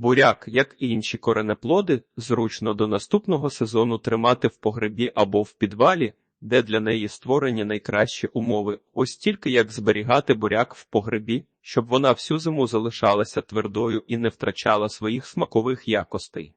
Буряк, як і інші коренеплоди, зручно до наступного сезону тримати в погребі або в підвалі, де для неї створені найкращі умови. Ось тільки як зберігати буряк в погребі, щоб вона всю зиму залишалася твердою і не втрачала своїх смакових якостей.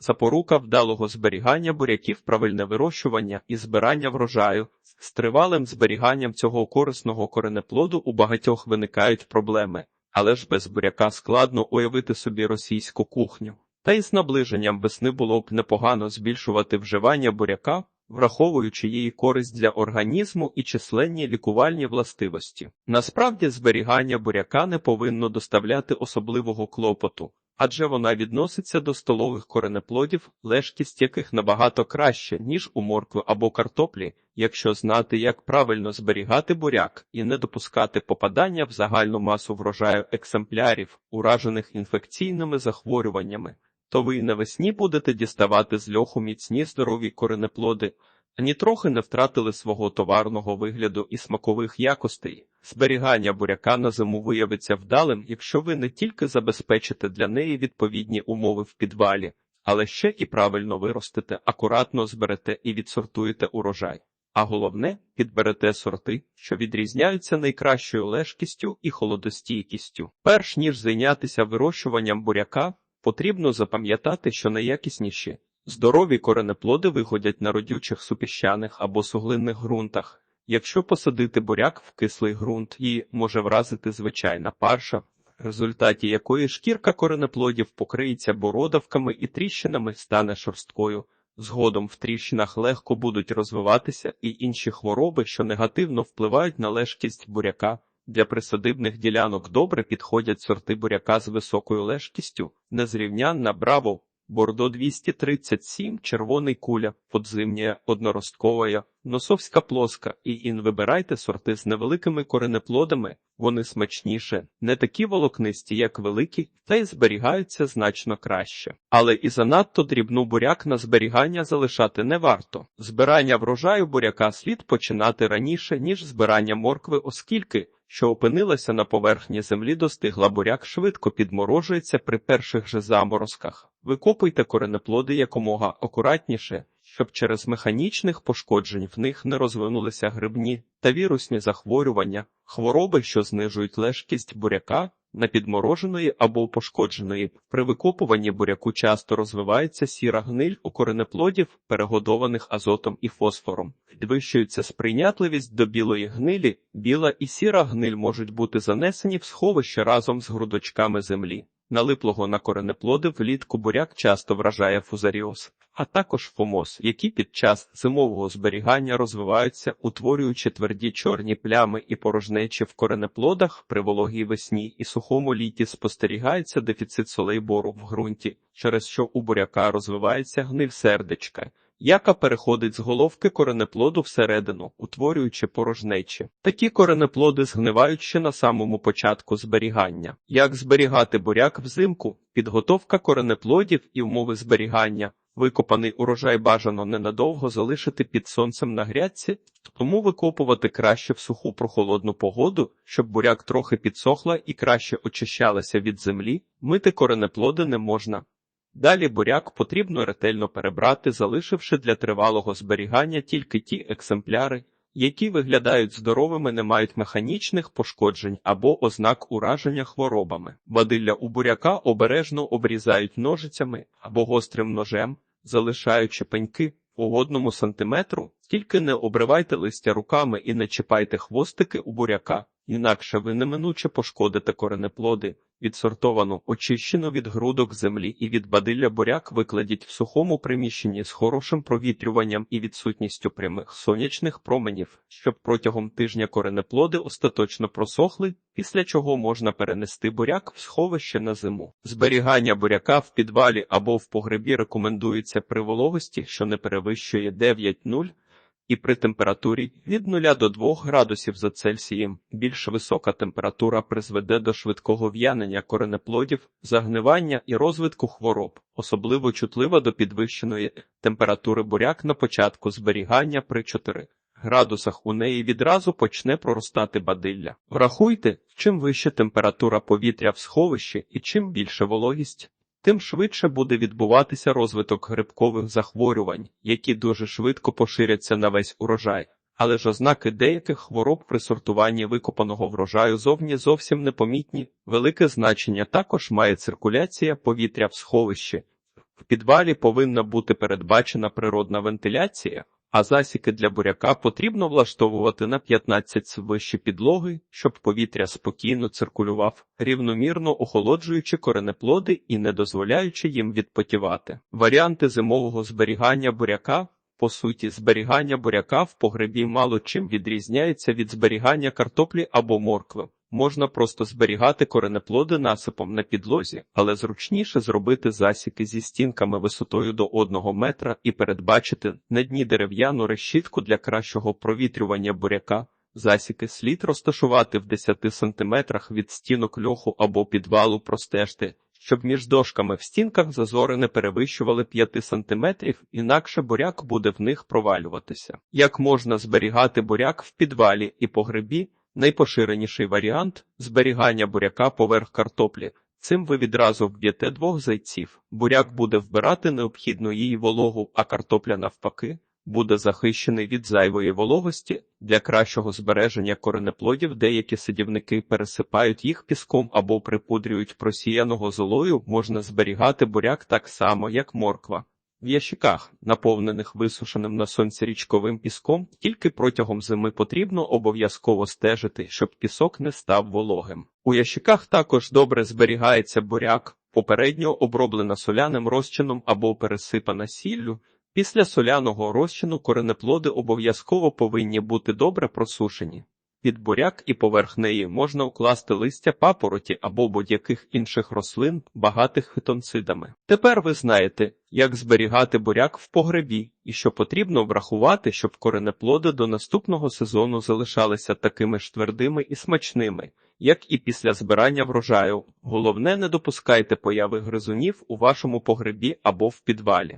Запорука вдалого зберігання буряків, правильне вирощування і збирання врожаю. З тривалим зберіганням цього корисного коренеплоду у багатьох виникають проблеми, але ж без буряка складно уявити собі російську кухню. Та й з наближенням весни було б непогано збільшувати вживання буряка, враховуючи її користь для організму і численні лікувальні властивості. Насправді зберігання буряка не повинно доставляти особливого клопоту адже вона відноситься до столових коренеплодів, лежкість яких набагато краще, ніж у моркви або картоплі, якщо знати, як правильно зберігати буряк і не допускати попадання в загальну масу врожаю екземплярів, уражених інфекційними захворюваннями, то ви навесні будете діставати з льоху міцні здорові коренеплоди, ані трохи не втратили свого товарного вигляду і смакових якостей. Зберігання буряка на зиму виявиться вдалим, якщо ви не тільки забезпечите для неї відповідні умови в підвалі, але ще і правильно виростете, акуратно зберете і відсортуєте урожай. А головне, підберете сорти, що відрізняються найкращою лежкістю і холодостійкістю. Перш ніж зайнятися вирощуванням буряка, потрібно запам'ятати, що найякісніші здорові коренеплоди виходять на родючих супіщаних або суглинних ґрунтах. Якщо посадити буряк в кислий ґрунт, її може вразити звичайна парша, в результаті якої шкірка коренеплодів покриється бородавками і тріщинами стане шорсткою. Згодом в тріщинах легко будуть розвиватися і інші хвороби, що негативно впливають на лежкість буряка. Для присадибних ділянок добре підходять сорти буряка з високою лежкістю, незрівнянна браво, бордо 237, червоний куля, подзимня, одноростковая, носовська плоска і ін вибирайте сорти з невеликими коренеплодами, вони смачніше, не такі волокнисті, як великі, та й зберігаються значно краще. Але і занадто дрібну буряк на зберігання залишати не варто. Збирання врожаю буряка слід починати раніше, ніж збирання моркви, оскільки що опинилася на поверхні землі, достигла буряк, швидко підморожується при перших же заморозках. Викопуйте коренеплоди якомога акуратніше, щоб через механічних пошкоджень в них не розвинулися грибні та вірусні захворювання, хвороби, що знижують лежкість буряка. На підмороженої або пошкодженої при викопуванні буряку часто розвивається сіра гниль у коренеплодів, перегодованих азотом і фосфором. Підвищується сприйнятливість до білої гнилі, біла і сіра гниль можуть бути занесені в сховище разом з грудочками землі. Налиплого на коренеплоди влітку буряк часто вражає фузаріоз, а також фомоз, які під час зимового зберігання розвиваються, утворюючи тверді чорні плями і порожнечі в коренеплодах при вологій весні і сухому літі спостерігається дефіцит солей бору в ґрунті, через що у буряка розвивається гниль сердечка яка переходить з головки коренеплоду всередину, утворюючи порожнечі. Такі коренеплоди згнивають ще на самому початку зберігання. Як зберігати буряк взимку, підготовка коренеплодів і умови зберігання. Викопаний урожай бажано ненадовго залишити під сонцем на грядці, тому викопувати краще в суху прохолодну погоду, щоб буряк трохи підсохла і краще очищалася від землі, мити коренеплоди не можна. Далі буряк потрібно ретельно перебрати, залишивши для тривалого зберігання тільки ті екземпляри, які виглядають здоровими, не мають механічних пошкоджень або ознак ураження хворобами. Бадилля у буряка обережно обрізають ножицями або гострим ножем, залишаючи пеньки по одному сантиметру, тільки не обривайте листя руками і не чіпайте хвостики у буряка, інакше ви неминуче пошкодите коренеплоди. Відсортовану, очищену від грудок землі і від бадилля буряк викладіть в сухому приміщенні з хорошим провітрюванням і відсутністю прямих сонячних променів, щоб протягом тижня коренеплоди остаточно просохли, після чого можна перенести буряк в сховище на зиму. Зберігання буряка в підвалі або в погребі рекомендується при вологості, що не перевищує 9,0 і при температурі від 0 до 2 градусів за Цельсієм. Більш висока температура призведе до швидкого в'янення коренеплодів, загнивання і розвитку хвороб, особливо чутлива до підвищеної температури буряк на початку зберігання при 4 градусах. У неї відразу почне проростати бадилля. Врахуйте, чим вища температура повітря в сховищі і чим більше вологість, тим швидше буде відбуватися розвиток грибкових захворювань, які дуже швидко поширяться на весь урожай. Але ж ознаки деяких хвороб при сортуванні викопаного врожаю зовні зовсім непомітні. Велике значення також має циркуляція повітря в сховищі. В підвалі повинна бути передбачена природна вентиляція, а засіки для буряка потрібно влаштовувати на 15 с вище підлоги, щоб повітря спокійно циркулював, рівномірно охолоджуючи коренеплоди і не дозволяючи їм відпотівати. Варіанти зимового зберігання буряка по суті, зберігання буряка в погребі мало чим відрізняється від зберігання картоплі або моркви. Можна просто зберігати коренеплоди насипом на підлозі, але зручніше зробити засіки зі стінками висотою до 1 метра і передбачити на дні дерев'яну решітку для кращого провітрювання буряка. Засіки слід розташувати в 10 сантиметрах від стінок льоху або підвалу простежти, щоб між дошками в стінках зазори не перевищували 5 сантиметрів, інакше буряк буде в них провалюватися. Як можна зберігати буряк в підвалі і погребі? Найпоширеніший варіант зберігання буряка поверх картоплі. Цим ви відразу вб'єте двох зайців. Буряк буде вбирати необхідну її вологу, а картопля навпаки буде захищений від зайвої вологості. Для кращого збереження коренеплодів деякі садівники пересипають їх піском або припудрюють просіяного золою. Можна зберігати буряк так само, як морква. В ящиках, наповнених висушеним на сонці річковим піском, тільки протягом зими потрібно обов'язково стежити, щоб пісок не став вологим. У ящиках також добре зберігається буряк, попередньо оброблена соляним розчином або пересипана сіллю. Після соляного розчину коренеплоди обов'язково повинні бути добре просушені. Під буряк і поверх неї можна укласти листя папороті або будь-яких інших рослин, багатих фітонцидами. Тепер ви знаєте, як зберігати буряк в погребі і що потрібно врахувати, щоб коренеплоди до наступного сезону залишалися такими ж твердими і смачними, як і після збирання врожаю. Головне, не допускайте появи гризунів у вашому погребі або в підвалі.